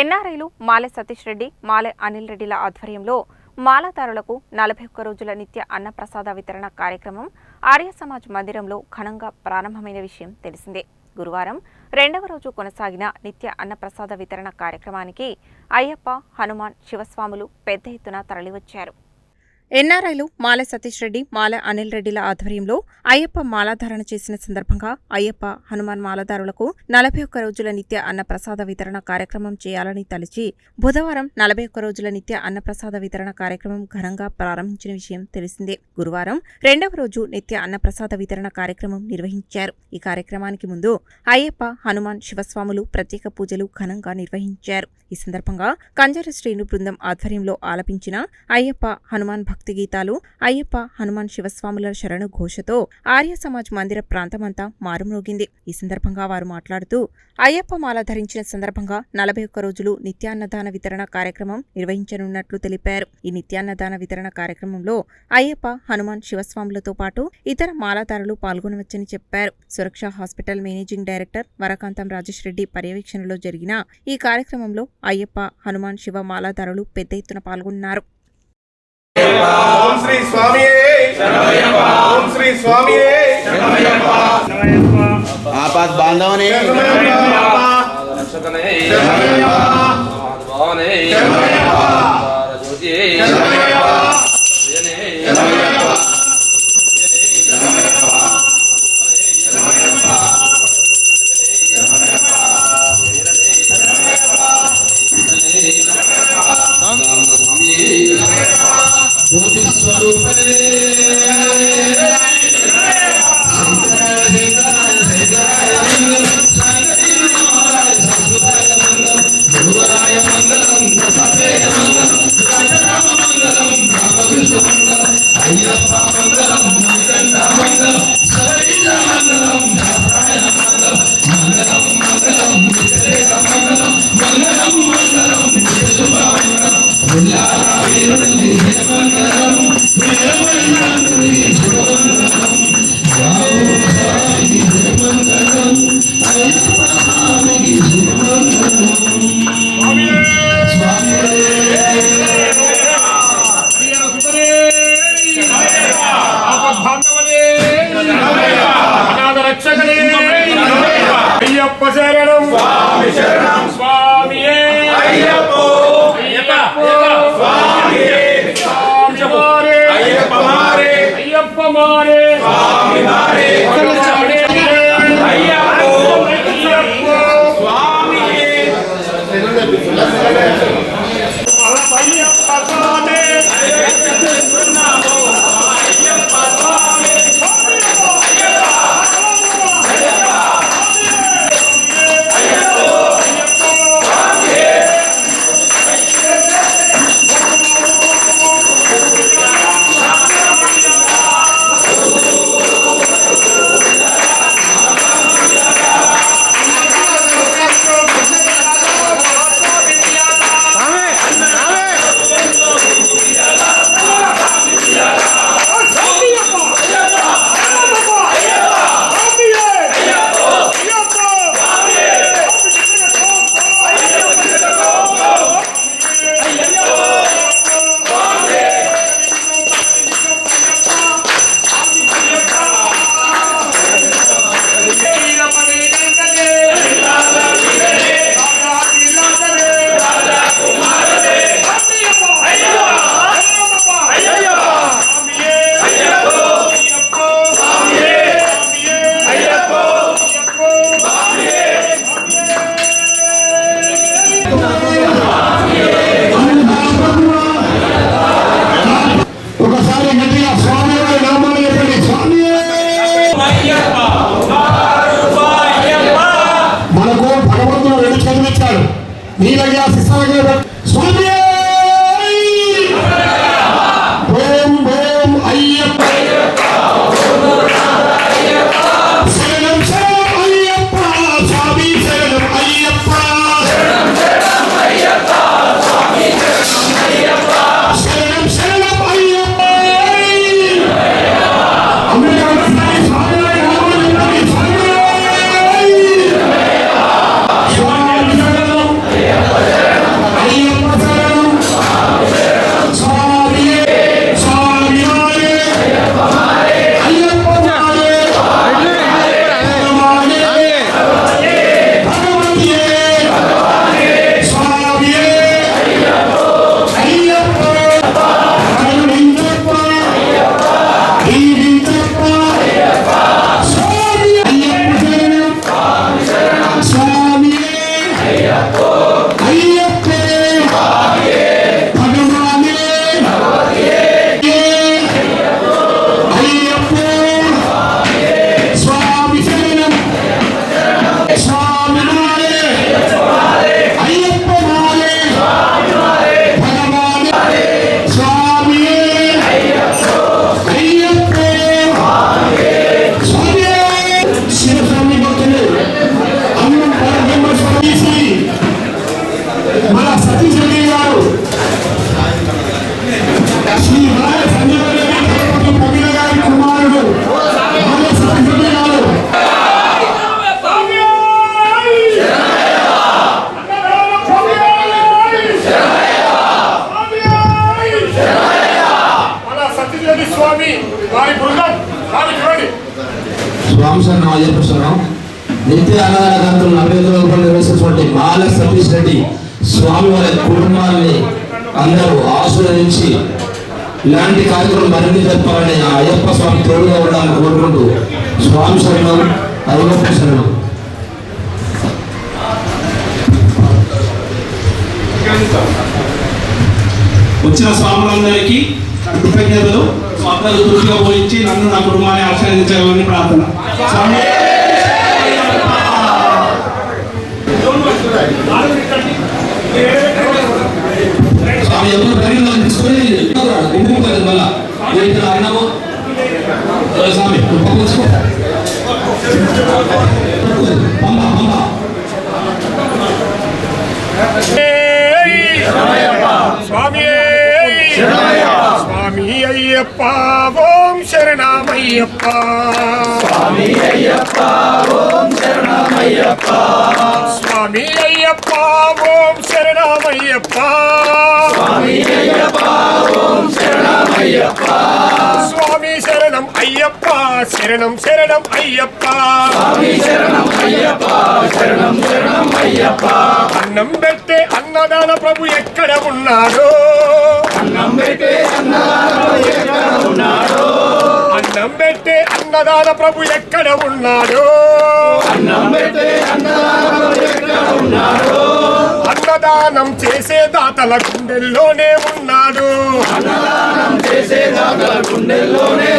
ఎన్ఆర్ఐలు మాలె సతీష్ రెడ్డి మాలె అనిల్ రెడ్డిల ఆధ్వర్యంలో మాలాదారులకు నలభై ఒక్క రోజుల నిత్య అన్నప్రసాద వితరణ కార్యక్రమం ఆర్య సమాజ్ మందిరంలో ఘనంగా ప్రారంభమైన విషయం తెలిసిందే. గురువారం రెండవ రోజు కొనసాగిన నిత్య అన్నప్రసాద వితరణ కార్యక్రమానికి అయ్యప్ప హనుమాన్ శివస్వాములు పెద్ద ఎత్తున తరలివచ్చారు. ఎన్ఆర్ఐలు మాల సతీష్ రెడ్డి మాల అనిల్ రెడ్డిల ఆధ్వర్యంలో అయ్యప్ప మాలాధారణ చేసిన సందర్భంగా అయ్యప్ప హనుమాన్ మాలధారులకు నలభై ఒక్క రోజుల నిత్య అన్నప్రసాద వితరణ కార్యక్రమం చేయాలని తలిచి బుధవారం నలభై ఒక్క రోజుల నిత్య అన్నప్రసాద వితరణ కార్యక్రమం ఘనంగా ప్రారంభించిన విషయం తెలిసిందే. గురువారం రెండవ రోజు నిత్య అన్నప్రసాద వితరణ కార్యక్రమం నిర్వహించారు. ఈ కార్యక్రమానికి ముందు అయ్యప్ప హనుమాన్ శివస్వాములు ప్రత్యేక పూజలు ఘనంగా నిర్వహించారు. ఈ సందర్భంగా కంజర శ్రేణు బృందం ఆధ్వర్యంలో ఆలపించిన అయ్యప్ప హనుమాన్ భక్తి గీతాలు అయ్యప్ప హనుమాన్ శివస్వాముల శరణు ఘోషతో ఆర్య సమాజ్ మందిర ప్రాంతమంతా మారుమ్రోగింది. ఈ సందర్భంగా వారు మాట్లాడుతూ అయ్యప్ప మాల ధరించిన సందర్భంగా నలభై ఒక్క రోజులు నిత్యాన్నదాన వితరణ కార్యక్రమం నిర్వహించనున్నట్లు తెలిపారు. ఈ నిత్యాన్నదాన వితరణ కార్యక్రమంలో అయ్యప్ప హనుమాన్ శివస్వాములతో పాటు ఇతర మాలాదారులు పాల్గొనవచ్చని చెప్పారు. Suraksha hospital managing director Varakantam Rajesh Reddy పర్యవేక్షణలో జరిగిన ఈ కార్యక్రమంలో అయ్యప్ప హనుమాన్ శివ మాలాదారులు పెద్ద ఎత్తున పాల్గొన్నారు. ఓం శ్రీ స్వామి ఓం శ్రీ స్వామి ఆపద్ బాంధవని రక్షకనే శరణమయ్యప్ప. భవానే శరణమయ్యప్ప. జ్యోతి 待て നീലഗ്യാസ వారి బృందం వారి చూడండి స్వామి శరణం అయ్యప్ప శరణం నిత్య అన్నదాన గంటలు నలభై ఐదు రూపాయలు నిర్వహిస్తున్నటువంటి మాల సతీష్ రెడ్డి స్వామి వారి కుటుంబాన్ని అందరూ ఆశీర్వదించి ఇలాంటి కార్యక్రమం మరిన్ని జరపాలని ఆ అయ్యప్ప స్వామి తోడుగా ఉండాలని కోరుకుంటూ స్వామి శరణం అయ్యప్ప శరణం. వచ్చిన స్వాములందరికీ కృతజ్ఞతలు. స్వాములు తృప్తిగా పోయించి నన్ను నా కుటుంబాన్ని ఆశ్రయించాలని ప్రార్థన స్వామి స్వామి ఎవరు పరిగణలో తీసుకొని ఇంటికి పోలేదు మళ్ళా ఏంటి అన్నాము ఏ స్వామి నువ్వు పంపించుకో పంప పంప Pavum Şerenam అయ్యప్ప ఓం శరణమయ్యప్ప స్వామి అయ్యప్ప ఓం శరణమయ్యప్ప స్వామి అయ్యప్ప ఓం శరణమయ్యప్ప స్వామి అయ్యప్ప ఓం శరణమయ్యప్ప స్వామి శరణం అయ్యప్ప శరణం శరణం అయ్యప్ప స్వామి శరణం అయ్యప్ప శరణం శరణం అయ్యప్ప అన్నం పెట్టే అన్నదాన ప్రభు ఎక్కడ ఉన్నాడో అన్నం పెట్టే అన్నదాన ప్రభు ఎక్కడ ఉన్నాడో అన్నం పెట్టే అన్నదాన ప్రభు ఎక్కడ ఉన్నాడు? అన్నం పెట్టే అన్నదాన ప్రభు ఎక్కడ అన్నదానం చేసే దాతల గుండెల్లోనే ఉన్నాడు. అన్నదానం చేసే దాతల గుండెల్లోనే